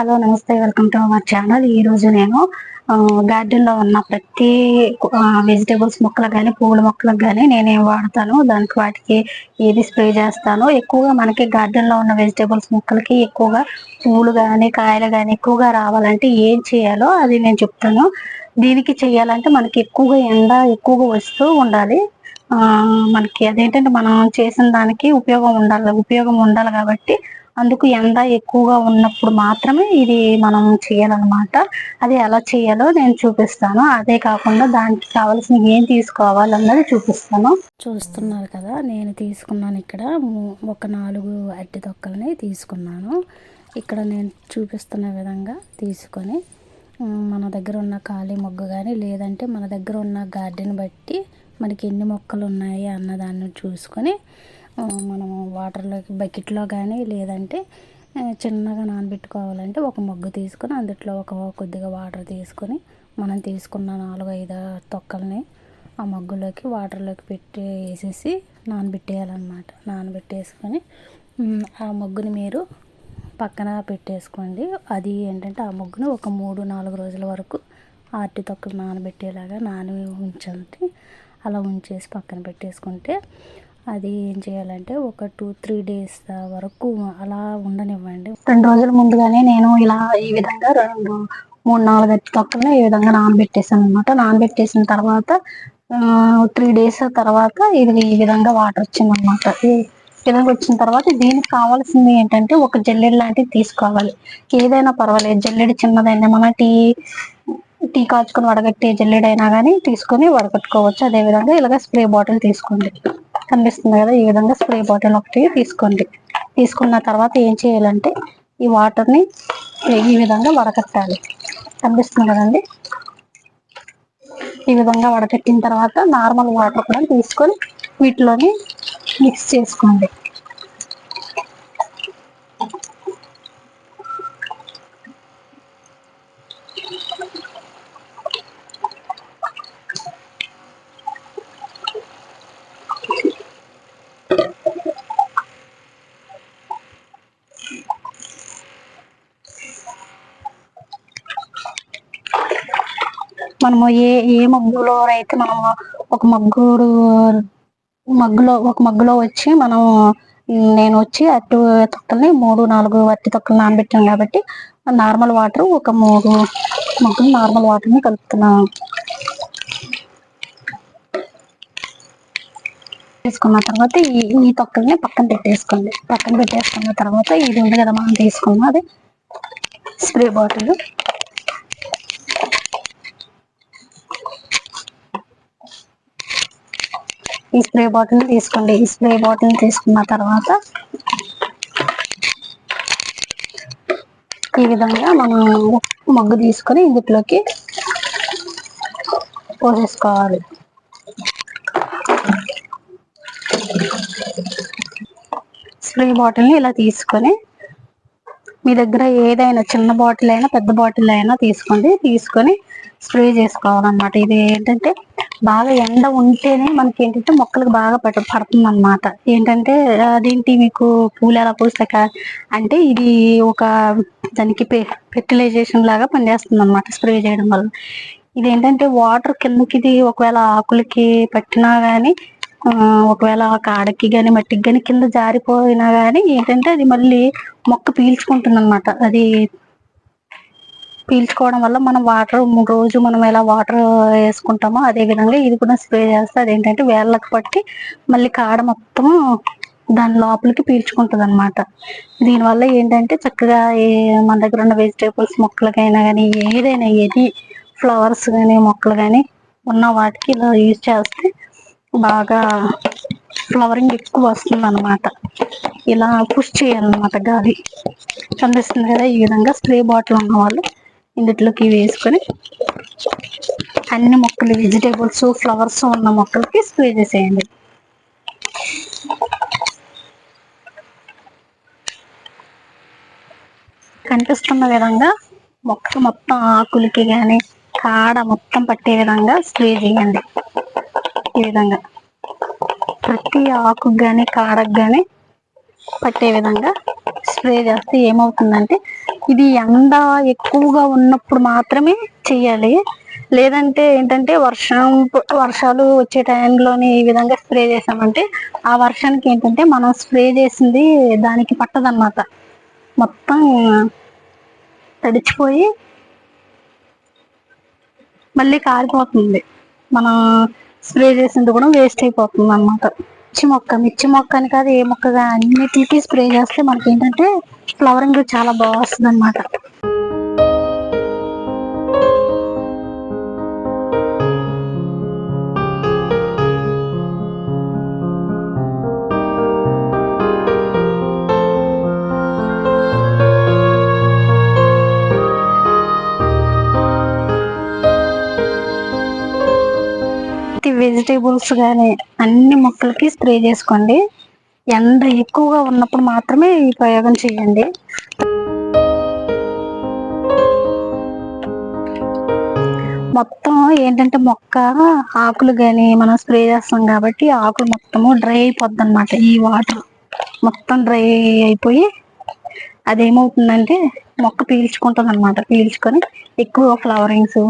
Hello నమస్తే. Welcome to our channel. ఈ రోజు నేను గార్డెన్లో ఉన్న ప్రతి వెజిటేబుల్స్ మొక్కలకు కానీ పూల మొక్కలకు కానీ నేనేం వాడతాను. దానికి వాటికి ఏది స్ప్రే చేస్తాను. ఎక్కువగా మనకి గార్డెన్లో ఉన్న వెజిటేబుల్స్ మొక్కలకి ఎక్కువగా పూలు కానీ కాయలు కానీ ఎక్కువగా రావాలంటే ఏం చేయాలో అది నేను చెప్తాను. దీనికి చేయాలంటే మనకి ఎక్కువగా ఎండ ఎక్కువగా వస్తూ ఉండాలి. మనకి అదేంటంటే మనం చేసిన దానికి ఉపయోగం ఉండాలి ఉపయోగం ఉండాలి కాబట్టి అందుకు ఎండ ఎక్కువగా ఉన్నప్పుడు మాత్రమే ఇది మనం చేయాలన్నమాట. అది ఎలా చేయాలో నేను చూపిస్తాను. అదే కాకుండా దానికి కావాల్సిన ఏం తీసుకోవాలన్నది చూపిస్తాను. చూస్తున్నారు కదా నేను తీసుకున్నాను ఇక్కడ ఒక నాలుగు అట్టి తొక్కల్ని తీసుకున్నాను. ఇక్కడ నేను చూపిస్తున్న విధంగా తీసుకొని మన దగ్గర ఉన్న ఖాళీ మొగ్గు కానీ లేదంటే మన దగ్గర ఉన్న గార్డెన్ బట్టి మనకి ఎన్ని మొక్కలు ఉన్నాయి అన్నదాన్ని చూసుకొని మనము వాటర్లోకి బకెట్లో కానీ లేదంటే చిన్నగా నానబెట్టుకోవాలంటే ఒక మగ్గు తీసుకొని అందుట్లో ఒక కొద్దిగా వాటర్ తీసుకొని మనం తీసుకున్న నాలుగు ఐదు తొక్కల్ని ఆ మగ్గులోకి వాటర్లోకి పెట్టి వేసేసి నానబెట్టేయాలన్నమాట. నానబెట్టేసుకొని ఆ మగ్గుని మీరు పక్కన పెట్టేసుకోండి. అది ఏంటంటే ఆ మగ్గుని ఒక మూడు నాలుగు రోజుల వరకు అరటి తొక్కలు నానబెట్టేలాగా నాని ఉంచండి. అలా ఉంచేసి పక్కన పెట్టేసుకుంటే అది ఏం చేయాలంటే ఒక టూ త్రీ డేస్ వరకు అలా ఉండనివ్వండి. రెండు రోజుల ముందుగానే నేను ఇలా ఈ విధంగా రెండు మూడు నాలుగు అట్టి ఈ విధంగా నానబెట్టేసాను అనమాట నానబెట్టేసిన తర్వాత త్రీ డేస్ తర్వాత ఇది ఈ విధంగా వాటర్ వచ్చింది అనమాట ఈ విధంగా వచ్చిన తర్వాత దీనికి కావాల్సింది ఏంటంటే ఒక జల్లెడ లాంటిది తీసుకోవాలి. ఏదైనా పర్వాలేదు జల్లెడ చిన్నదైనా మన టీ టీ కాచుకొని వడగట్టే జల్లెడైనా కానీ తీసుకొని వడగట్టుకోవచ్చు. అదే విధంగా ఇలాగ స్ప్రే బాటిల్ తీసుకోండి. కనిపిస్తుంది కదా ఈ విధంగా స్ప్రే బాటిల్ ఒకటి తీసుకోండి. తీసుకున్న తర్వాత ఏం చేయాలంటే ఈ వాటర్ని ఈ విధంగా వడకట్టాలి. కనిపిస్తుంది కదండి? ఈ విధంగా వడకట్టిన తర్వాత నార్మల్ వాటర్ కూడా తీసుకొని వీటిలోని మిక్స్ చేసుకోండి మనము ఏ ఏ మగ్గులో అయితే మనం ఒక మగ్గుడు మగ్గులో ఒక మగ్గులో వచ్చి మనం నేను వచ్చి అట్టు తొక్కల్ని మూడు నాలుగు అట్టి తొక్కలు నానబెట్టాను కాబట్టి నార్మల్ వాటర్ ఒక మూడు మగ్గులు నార్మల్ వాటర్ని కలుపుతున్నాను. తీసుకున్న తర్వాత ఈ ఈ తొక్కల్ని పక్కన పెట్టేసుకోండి. పక్కన పెట్టేసుకున్న తర్వాత ఇది ఉంది కదా మనం తీసుకున్నాం అది స్ప్రే బాటిల్. ఈ స్ప్రే బాటిల్ తీసుకోండి. ఈ స్ప్రే బాటిల్ తీసుకున్న తర్వాత ఈ విధంగా మనం మగ్గు తీసుకొని ఇందులోకి పోసేసుకోవాలి. స్ప్రే బాటిల్ని ఇలా తీసుకొని మీ దగ్గర ఏదైనా చిన్న బాటిల్ అయినా పెద్ద బాటిల్ అయినా తీసుకోండి. తీసుకొని స్ప్రే చేసుకోవాలన్నమాట. ఇది ఏంటంటే బాగా ఎండ ఉంటేనే మనకి ఏంటంటే మొక్కలకు బాగా పట్ట పడుతుంది అనమాట ఏంటంటే అదేంటి మీకు పూలు ఎలా పూసాక అంటే ఇది ఒక దానికి ఫెర్టిలైజేషన్ లాగా పనిచేస్తుంది అనమాట స్ప్రే చేయడం వల్ల. ఇది ఏంటంటే వాటర్ కిందకి ఒకవేళ ఆకులకి పట్టినా గానీ ఒకవేళ కాడకి కానీ మట్టికి కానీ కింద జారిపోయినా గానీ ఏంటంటే అది మళ్ళీ మొక్క పీల్చుకుంటుంది అనమాట అది పీల్చుకోవడం వల్ల మనం వాటర్ రోజు మనం ఎలా వాటర్ వేసుకుంటామో అదే విధంగా ఇది కూడా స్ప్రే చేస్తే అదేంటంటే వేళ్ళకు పట్టి మళ్ళీ కాడ మొత్తం దాని లోపలికి పీల్చుకుంటుంది అనమాట దీనివల్ల ఏంటంటే చక్కగా మన దగ్గర ఉన్న వెజిటేబుల్స్ మొక్కలకైనా కానీ ఏదైనా ఏది ఫ్లవర్స్ కానీ మొక్కలు కానీ ఉన్న వాటికి ఇలా యూజ్ చేస్తే బాగా ఫ్లవరింగ్ ఎక్కువ వస్తుంది అనమాట ఇలా పుష్ చేయాలన్నమాట గాలి. కనిపిస్తుంది కదా ఈ విధంగా స్ప్రే బాటిల్ ఉన్న వాళ్ళు ఇందులోకి వేసుకొని అన్ని మొక్కలు వెజిటేబుల్స్ ఫ్లవర్స్ ఉన్న మొక్కలకి స్ప్రే చేసేయండి. కనిపిస్తున్న విధంగా మొక్క మొత్తం ఆకులకి కానీ కాడ మొత్తం పట్టే విధంగా స్ప్రే చేయండి. ఈ విధంగా. ప్రతి ఆకుకు కానీ కాడకు కానీ పట్టే విధంగా స్ప్రే చేస్తే ఏమవుతుందంటే ఇది ఎండ ఎక్కువగా ఉన్నప్పుడు మాత్రమే చేయాలి లేదంటే ఏంటంటే వర్షం వర్షాలు వచ్చే టైంలోని ఈ విధంగా స్ప్రే చేసామంటే ఆ వర్షానికి ఏంటంటే మనం స్ప్రే చేసింది దానికి పట్టదన్నమాట. మొత్తం తడిచిపోయి మళ్ళీ కారిపోతుంది. మనం స్ప్రే చేసింది కూడా వేస్ట్ అయిపోతుంది అన్నమాట మిర్చి మొక్క మిర్చి మొక్క అని కాదు ఏ మొక్కగా అన్నిటికీ స్ప్రే చేస్తే మనకి ఏంటంటే ఫ్లవరింగ్ చాలా బాగా వస్తుంది అనమాట వెజిటేబుల్స్ కానీ అన్ని మొక్కలకి స్ప్రే చేసుకోండి. ఎండ ఎక్కువగా ఉన్నప్పుడు మాత్రమే ఈ ప్రయోగం చేయండి. మొత్తం ఏంటంటే మొక్క ఆకులు కానీ మనం స్ప్రే చేస్తాం కాబట్టి ఆకులు మొత్తము డ్రై అయిపోద్ది అనమాట ఈ వాటర్. మొత్తం డ్రై అయిపోయి అదేమవుతుందంటే మొక్క పీల్చుకుంటుంది అనమాట పీల్చుకొని ఎక్కువ ఫ్లవరింగ్స్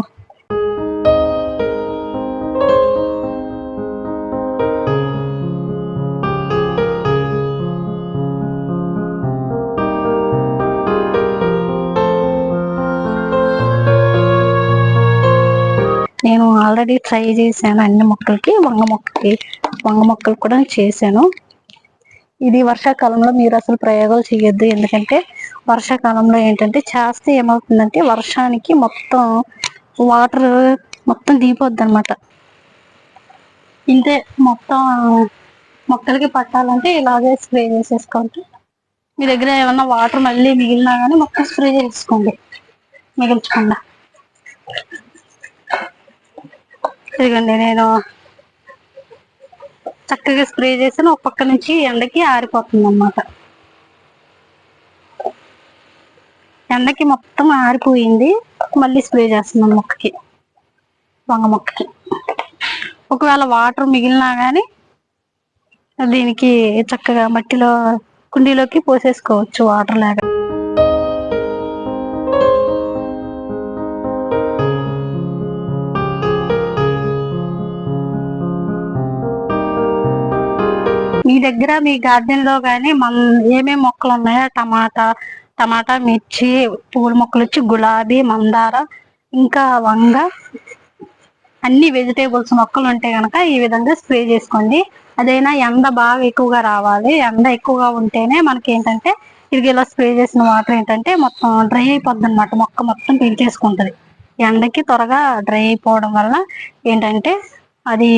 ఆల్రెడీ ట్రై చేశాను అన్ని మొక్కలకి వంగ మొక్కకి. వంగ మొక్కలు కూడా చేశాను. ఇది వర్షాకాలంలో మీరు అసలు ప్రయోగాలు చేయొద్దు. ఎందుకంటే వర్షాకాలంలో ఏంటంటే చేస్తే ఏమవుతుందంటే వర్షానికి మొత్తం వాటర్ మొత్తం దిగిపోద్ది అనమాట ఇంతే మొత్తం మొక్కలకి పట్టాలంటే ఇలాగే స్ప్రే చేసేసుకోండి. మీ దగ్గర ఏమన్నా వాటర్ మళ్ళీ మిగిలినా కానీ మొత్తం స్ప్రే చేసుకోండి మిగిల్చకుండా. ఇదిగోండి నేను చక్కగా స్ప్రే చేసిన ఒక పక్క నుంచి ఎండకి ఆరిపోతుంది అన్నమాట ఎండకి మొత్తం ఆరిపోయింది మళ్ళీ స్ప్రే చేస్తున్నాను మొక్కకి వంగ మొక్కకి. ఒకవేళ వాటర్ మిగిలినా కానీ దీనికి చక్కగా మట్టిలో కుండీలోకి పోసేసుకోవచ్చు వాటర్ లేక మీ దగ్గర మీ గార్డెన్లో గానీ మన ఏమేమి మొక్కలు ఉన్నాయో? టమాటా టమాటా మిర్చి పూల మొక్కలు వచ్చి గులాబీ మందార ఇంకా వంగ. అన్ని వెజిటేబుల్స్ మొక్కలు ఉంటే గనక ఈ విధంగా స్ప్రే చేసుకోండి. అదైనా ఎండ బాగా ఎక్కువగా రావాలి. ఎండ ఎక్కువగా ఉంటేనే మనకి ఏంటంటే ఇది ఇలా స్ప్రే చేసిన వాటర్ ఏంటంటే మొత్తం డ్రై అయిపోద్ది అనమాట మొక్క మొత్తం పీల్చేసుకుంటది. ఎండకి త్వరగా డ్రై అయిపోవడం వల్ల ఏంటంటే అది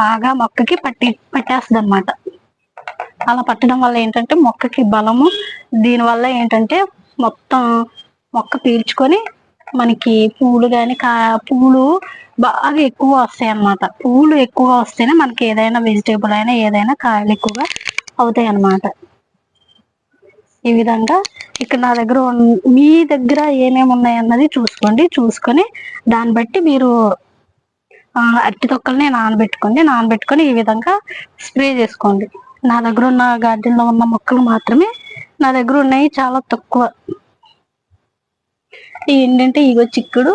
బాగా మొక్కకి పట్టి పట్టేస్తుంది అనమాట అలా పట్టడం వల్ల ఏంటంటే మొక్కకి బలము. దీని వల్ల ఏంటంటే మొత్తం మొక్క పీల్చుకొని మనకి పూలు కానీ కా పూలు బాగా ఎక్కువ వస్తాయి అన్నమాట పూలు ఎక్కువగా వస్తేనే మనకి ఏదైనా వెజిటేబుల్ అయినా ఏదైనా కాయలు ఎక్కువగా అవుతాయి అన్నమాట ఈ విధంగా ఇక్కడ నా దగ్గర మీ దగ్గర ఏమేమి ఉన్నాయి అన్నది చూసుకోండి. చూసుకొని దాన్ని బట్టి మీరు అరటి తొక్కల్ని నానబెట్టుకోండి. నానబెట్టుకొని ఈ విధంగా స్ప్రే చేసుకోండి. నా దగ్గర ఉన్న గార్డెన్లో ఉన్న మొక్కలు మాత్రమే నా దగ్గర ఉన్నాయి చాలా తక్కువ. ఏంటంటే ఇగో చిక్కుడు.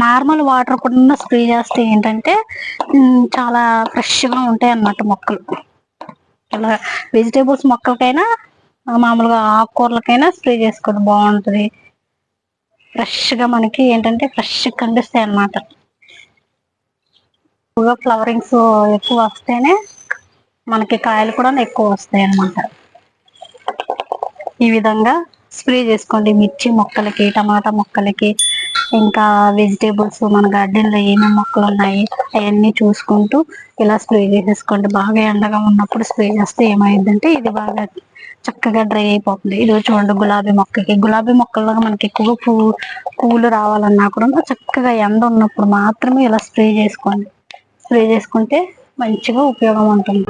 నార్మల్ వాటర్ కూడా స్ప్రే చేస్తే ఏంటంటే చాలా ఫ్రెష్గా ఉంటాయి అన్నమాట మొక్కలు. అలా వెజిటేబుల్స్ మొక్కలకైనా మామూలుగా ఆకుకూరలకైనా స్ప్రే చేసుకోవడం బాగుంటది. ఫ్రెష్గా మనకి ఏంటంటే ఫ్రెష్ కనిపిస్తాయి అన్నమాట. ఎక్కువగా ఫ్లవరింగ్స్ ఎక్కువ వస్తేనే మనకి కాయలు కూడా ఎక్కువ వస్తాయి అన్నమాట. ఈ విధంగా స్ప్రే చేసుకోండి. మిర్చి మొక్కలకి టమాటా మొక్కలకి ఇంకా వెజిటేబుల్స్ మన గార్డెన్లో ఏమేమి మొక్కలు ఉన్నాయి అవన్నీ చూసుకుంటూ ఇలా స్ప్రే చేసేసుకోండి. బాగా ఎండగా ఉన్నప్పుడు స్ప్రే చేస్తే ఏమైందంటే ఇది బాగా చక్కగా డ్రై అయిపోతుంది. ఇది చూడండి గులాబీ మొక్కకి. గులాబీ మొక్కల్లో మనకి ఎక్కువగా పూ పూలు రావాలన్నా కూడా చక్కగా ఎండ ఉన్నప్పుడు మాత్రమే ఇలా స్ప్రే చేసుకోండి. స్ప్రే చేసుకుంటే మంచిగా ఉపయోగం ఉంటుంది.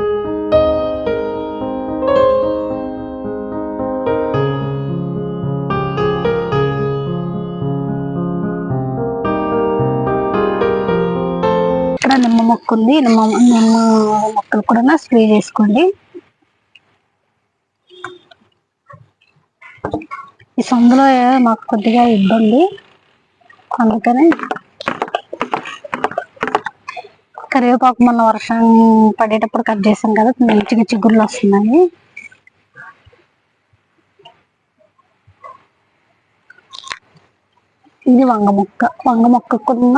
ఇక్కడ నిమ్మ మొక్క ఉంది. నిమ్మ నిమ్మ మొక్కలు కూడా స్ప్రే చేసుకోండి. ఈ సందులో మాకు కొద్దిగా ఇబ్బంది. అందుకని కరివేపాకు మొన్న వర్షం పడేటప్పుడు కట్ చేసాం కదా మంచిగా చిగుర్లు వస్తున్నాయి. ఇది వంగ మొక్క వంగ మొక్కకున్న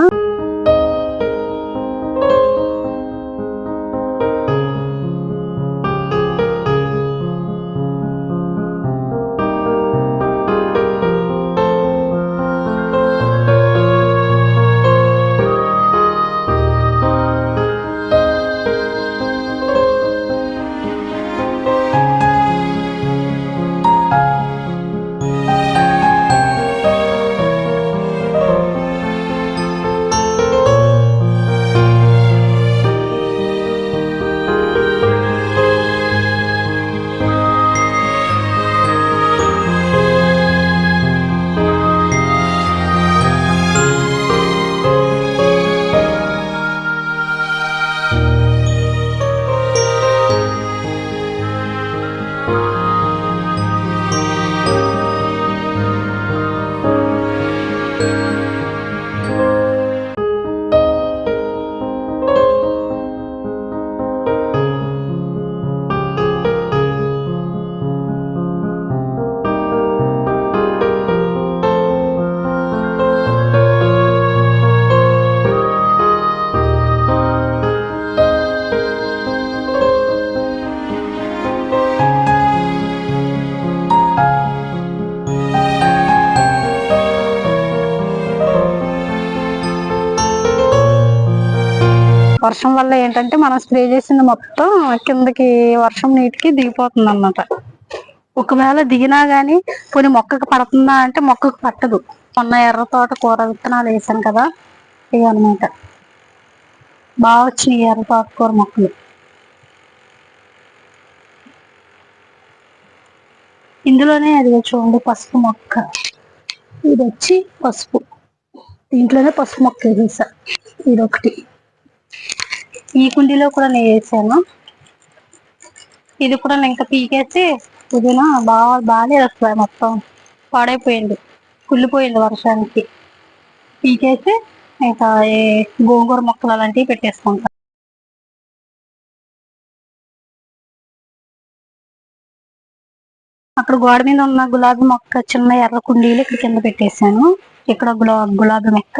వల్ల ఏంటంటే మనం స్ప్రే చేసింది మొత్తం కిందకి వర్షం నీటికి దిగిపోతుంది అన్నమాట ఒకవేళ దిగినా గానీ కొన్ని మొక్కకు పడుతుందా అంటే మొక్కకు పట్టదు. మొన్న ఎర్ర తోట కూర విత్తనాలు వేసాం కదా ఇవి అనమాట బాగా వచ్చినాయి ఎర్ర తోటకూర మొక్కలు. ఇందులోనే అది చూడండి పసుపు మొక్క. ఇది వచ్చి పసుపు. దీంట్లోనే పసుపు మొక్క వేసేసా ఇది ఒకటి ఈ కుండీలో కూడా నేను వేసాను. ఇది కూడా నేను ఇంకా పీకేసి పుదీనా బాగా బాగానే వస్తుంది మొత్తం. పాడైపోయింది. కుళ్ళిపోయింది వర్షానికి. పీకేసి ఇంకా గోంగూర మొక్కలు అలాంటివి పెట్టేసుకుంటాను అక్కడ గోడ మీద ఉన్న గులాబీ మొక్క చిన్న ఎర్ర కుండీలు ఇక్కడ కింద పెట్టేశాను. ఇక్కడ గులా గులాబీ మొక్క.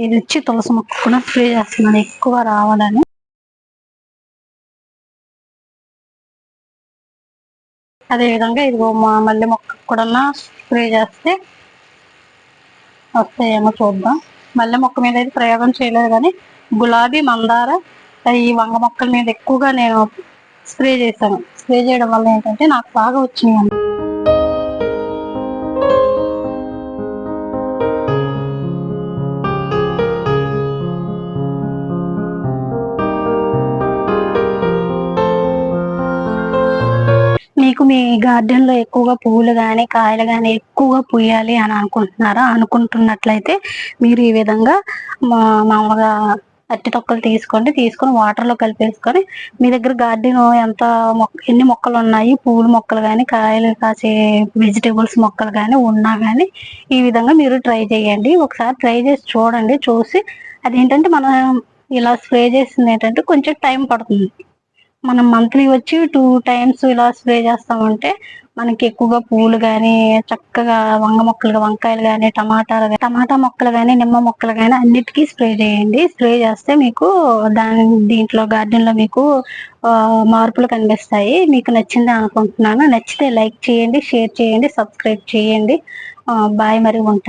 ఇది వచ్చి తులసి మొక్క కూడా స్ప్రే చేస్తున్నాను. ఎక్కువ రావాలని. అదే విధంగా ఇదిగో మా మల్లె మొక్క కూడా స్ప్రే చేస్తే వస్తాయేమో చూద్దాం. మల్లె మొక్క మీద అయితే ప్రయోగం చేయలేదు కానీ గులాబీ మందార ఈ వంగ మొక్కల మీద ఎక్కువగా నేను స్ప్రే చేశాను. స్ప్రే చేయడం వల్ల ఏంటంటే నాకు బాగా వచ్చింది మీకు మీ గార్డెన్లో ఎక్కువగా పువ్వులు కానీ కాయలు కానీ ఎక్కువగా పూయాలి అని అనుకుంటున్నారా? అనుకుంటున్నట్లయితే మీరు ఈ విధంగా మా మామూలుగా అట్టి తొక్కలు తీసుకోండి. తీసుకొని వాటర్లో కలిపేసుకొని మీ దగ్గర గార్డెన్ ఎంత మొక్క ఎన్ని మొక్కలు ఉన్నాయి? పూల మొక్కలు కానీ కాయలు కాసే వెజిటేబుల్స్ మొక్కలు కానీ ఉన్నా కానీ ఈ విధంగా మీరు ట్రై చేయండి. ఒకసారి ట్రై చేసి చూడండి. చూసి అదేంటంటే మనం ఇలా స్ప్రే చేసింది ఏంటంటే కొంచెం టైం పడుతుంది. మనం మంత్లీ వచ్చి టూ టైమ్స్ ఇలా స్ప్రే చేస్తామంటే మనకి ఎక్కువగా పువ్వులు కానీ చక్కగా వంగ మొక్కలు వంకాయలు కానీ టమాటాలు టమాటా మొక్కలు కానీ నిమ్మ మొక్కలు కానీ అన్నిటికీ స్ప్రే చేయండి. స్ప్రే చేస్తే మీకు దాని దీంట్లో గార్డెన్లో మీకు మార్పులు కనిపిస్తాయి. మీకు నచ్చింది అనుకుంటున్నాను. నచ్చితే లైక్ చేయండి షేర్ చేయండి సబ్స్క్రైబ్ చేయండి. బాయ్ మరి ఉంటాను